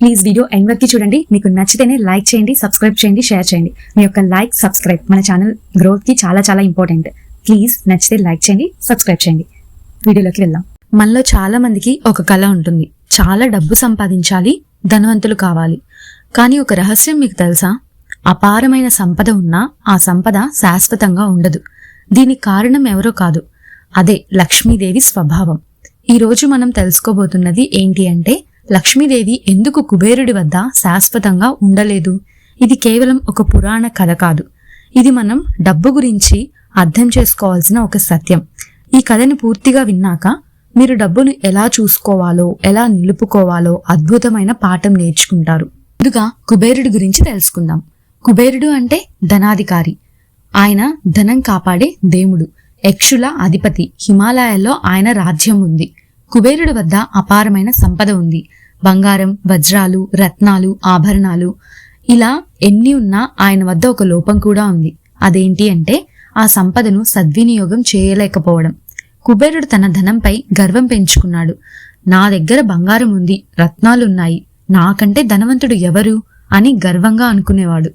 Please video end వరకు చూడండి. మీకు నచ్చితేనే లైక్ చేయండి సబ్స్క్రైబ్ చేయండి షేర్ చేయండి. మీ యొక్క లైక్ సబ్స్క్రైబ్ మన ఛానల్ గ్రోత్కి చాలా చాలా ఇంపార్టెంట్ ప్లీజ్ నచ్చితే లైక్ చేయండి సబ్స్క్రైబ్ చేయండి. వీడియోలోకి వెళ్దాం. మనలో చాలా మందికి ఒక కళ ఉంటుంది. చాలా డబ్బు సంపాదించాలి ధనవంతులు కావాలి. కానీ ఒక రహస్యం మీకు తెలుసా? అపారమైన సంపద ఉన్నా ఆ సంపద శాశ్వతంగా ఉండదు. దీనికి కారణం ఎవరో కాదు. అదే లక్ష్మీదేవి స్వభావం. ఈ రోజు మనం తెలుసుకోబోతున్నది ఏంటి అంటే లక్ష్మీదేవి ఎందుకు కుబేరుడి వద్ద శాశ్వతంగా ఉండలేదు? ఇది కేవలం ఒక పురాణ కథ కాదు. ఇది మనం డబ్బు గురించి అర్థం చేసుకోవాల్సిన ఒక సత్యం. ఈ కథని పూర్తిగా విన్నాక మీరు డబ్బును ఎలా చూసుకోవాలో ఎలా నిలుపుకోవాలో అద్భుతమైన పాఠం నేర్చుకుంటారు. ముందుగా కుబేరుడి గురించి తెలుసుకుందాం. కుబేరుడు అంటే ధనాధికారి. ఆయన ధనం కాపాడే దేవుడు. యక్షుల అధిపతి. హిమాలయాల్లో ఆయన రాజ్యం ఉంది. కుబేరుడి వద్ద అపారమైన సంపద ఉంది. బంగారం వజ్రాలు రత్నాలు ఆభరణాలు. ఇలా ఎన్ని ఉన్నా ఆయన వద్ద ఒక లోపం కూడా ఉంది. అదేంటి అంటే ఆ సంపదను సద్వినియోగం చేయలేకపోవడం. కుబేరుడు తన ధనంపై గర్వం పెంచుకున్నాడు. నా దగ్గర బంగారం ఉంది రత్నాలున్నాయి. నాకంటే ధనవంతుడు ఎవరు? అని గర్వంగా అనుకునేవాడు.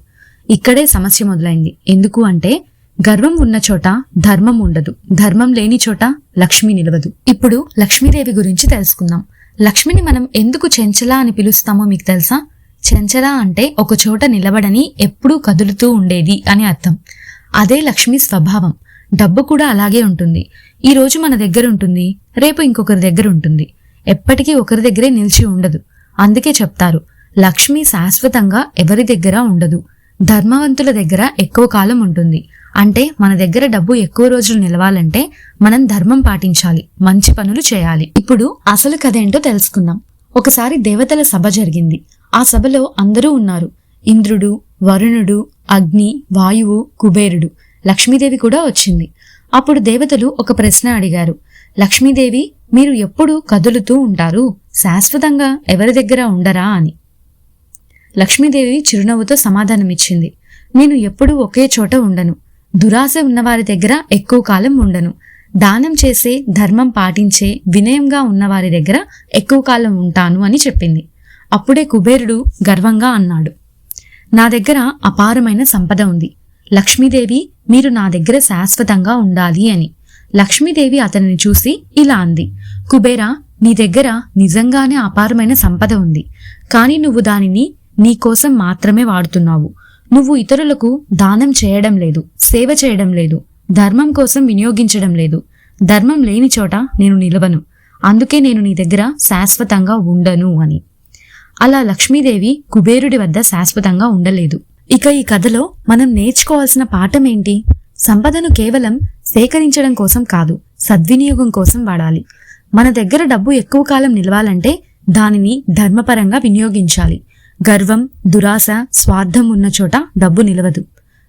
ఇక్కడే సమస్య మొదలైంది. ఎందుకు అంటే గర్వం ఉన్న చోట ధర్మం ఉండదు. ధర్మం లేని చోట లక్ష్మి నిలవదు. ఇప్పుడు లక్ష్మీదేవి గురించి తెలుసుకుందాం. లక్ష్మిని మనం ఎందుకు చెంచల అని పిలుస్తామో మీకు తెలుసా? చెంచల అంటే ఒక చోట నిలబడని ఎప్పుడూ కదులుతూ ఉండేది అని అర్థం. అదే లక్ష్మి స్వభావం. డబ్బు కూడా అలాగే ఉంటుంది. ఈ రోజు మన దగ్గర ఉంటుంది రేపు ఇంకొకరి దగ్గర ఉంటుంది. ఎప్పటికీ ఒకరి దగ్గరే నిలిచి ఉండదు. అందుకే చెప్తారు లక్ష్మి శాశ్వతంగా ఎవరి దగ్గర ఉండదు. ధర్మవంతుల దగ్గర ఎక్కువ కాలం ఉంటుంది. అంటే మన దగ్గర డబ్బు ఎక్కువ రోజులు నిలవాలంటే మనం ధర్మం పాటించాలి మంచి పనులు చేయాలి. ఇప్పుడు అసలు కథ ఏంటో తెలుసుకుందాం. ఒకసారి దేవతల సభ జరిగింది. ఆ సభలో అందరూ ఉన్నారు. ఇంద్రుడు వరుణుడు అగ్ని వాయువు కుబేరుడు లక్ష్మీదేవి కూడా వచ్చింది. అప్పుడు దేవతలు ఒక ప్రశ్న అడిగారు. లక్ష్మీదేవి మీరు ఎప్పుడు కదులుతూ ఉంటారు? శాశ్వతంగా ఎవరి దగ్గర ఉండరా అని. లక్ష్మీదేవి చిరునవ్వుతో సమాధానమిచ్చింది. నేను ఎప్పుడూ ఒకే చోట ఉండను. దురాశ ఉన్నవారి దగ్గర ఎక్కువ కాలం ఉండను. దానం చేసే ధర్మం పాటించే వినయంగా ఉన్నవారి దగ్గర ఎక్కువ కాలం ఉంటాను అని చెప్పింది. అప్పుడే కుబేరుడు గర్వంగా అన్నాడు. నా దగ్గర అపారమైన సంపద ఉంది. లక్ష్మీదేవి మీరు నా దగ్గర శాశ్వతంగా ఉండాలి అని. లక్ష్మీదేవి అతనిని చూసి ఇలా అంది. కుబేరా నీ దగ్గర నిజంగానే అపారమైన సంపద ఉంది. కానీ నువ్వు దానిని నీకోసం మాత్రమే వాడుతున్నావు. నువ్వు ఇతరులకు దానం చేయడం లేదు సేవ చేయడం లేదు ధర్మం కోసం వినియోగించడం లేదు. ధర్మం లేని చోట నేను నిలవను. అందుకే నేను నీ దగ్గర శాశ్వతంగా ఉండను అని. అలా లక్ష్మీదేవి కుబేరుడి వద్ద శాశ్వతంగా ఉండలేదు. ఇక ఈ కథలో మనం నేర్చుకోవాల్సిన పాఠం ఏంటి? సంపదను కేవలం సేకరించడం కోసం కాదు సద్వినియోగం కోసం వాడాలి. మన దగ్గర డబ్బు ఎక్కువ కాలం నిలవాలంటే దానిని ధర్మపరంగా వినియోగించాలి. గర్వం దురాశ స్వార్థం ఉన్న చోట డబ్బు నిలవదు.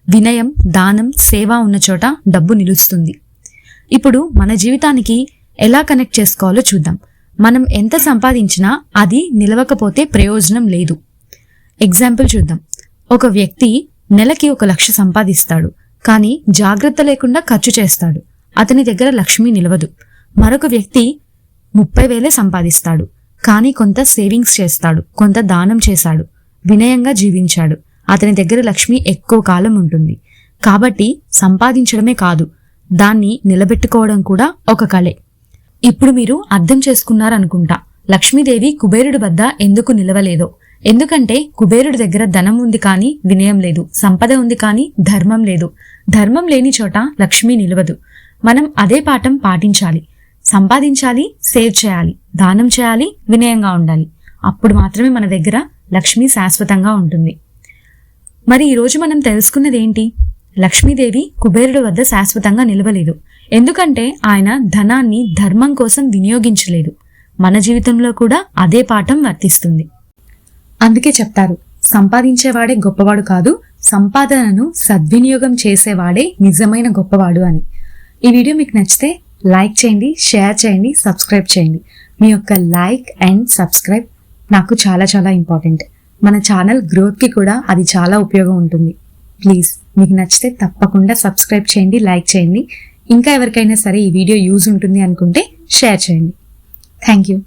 వినయం దానం సేవ ఉన్న చోట డబ్బు నిలుస్తుంది. ఇప్పుడు మన జీవితానికి ఎలా కనెక్ట్ చేసుకోవాలో చూద్దాం. మనం ఎంత సంపాదించినా అది నిలవకపోతే ప్రయోజనం లేదు. ఎగ్జాంపుల్ చూద్దాం. ఒక వ్యక్తి నెలకి ఒక లక్ష సంపాదిస్తాడు కానీ జాగ్రత్త లేకుండా ఖర్చు చేస్తాడు. అతని దగ్గర లక్ష్మి నిలవదు. మరొక వ్యక్తి ముప్పై వేలే సంపాదిస్తాడు. కానీ కొంత సేవింగ్స్ చేస్తాడు కొంత దానం చేశాడు వినయంగా జీవించాడు. అతని దగ్గర లక్ష్మి ఎక్కువ కాలం ఉంటుంది. కాబట్టి సంపాదించడమే కాదు దాన్ని నిలబెట్టుకోవడం కూడా ఒక కళే. ఇప్పుడు మీరు అర్థం చేసుకున్నారనుకుంటా లక్ష్మీదేవి కుబేరుడి వద్ద ఎందుకు నిలవలేదో. ఎందుకంటే కుబేరుడి దగ్గర ధనం ఉంది కానీ వినయం లేదు సంపద ఉంది కానీ ధర్మం లేదు. ధర్మం లేని చోట లక్ష్మి నిలవదు. మనం అదే పాఠం పాటించాలి. సంపాదించాలి సేవ్ చేయాలి. దానం చేయాలి వినయంగా ఉండాలి. అప్పుడు మాత్రమే మన దగ్గర లక్ష్మి శాశ్వతంగా ఉంటుంది. మరి ఈరోజు మనం తెలుసుకున్నది ఏంటి? లక్ష్మీదేవి కుబేరుడు వద్ద శాశ్వతంగా నిలవలేదు. ఎందుకంటే ఆయన ధనాన్ని ధర్మం కోసం వినియోగించలేదు. మన జీవితంలో కూడా అదే పాఠం వర్తిస్తుంది. అందుకే చెప్తారు సంపాదించేవాడే గొప్పవాడు కాదు సంపాదనను సద్వినియోగం చేసేవాడే నిజమైన గొప్పవాడు అని. ఈ వీడియో మీకు నచ్చితే లైక్ చేయండి షేర్ చేయండి సబ్స్క్రైబ్ చేయండి. మీ యొక్క లైక్ అండ్ సబ్స్క్రైబ్ నాకు చాలా చాలా ఇంపార్టెంట్. మన ఛానల్ గ్రోత్కి కూడా అది చాలా ఉపయోగం ఉంటుంది. ప్లీజ్ మీకు నచ్చితే తప్పకుండా సబ్స్క్రైబ్ చేయండి లైక్ చేయండి. ఇంకా ఎవరికైనా సరే ఈ వీడియో యూజ్ ఉంటుంది అనుకుంటే షేర్ చేయండి. Thank you.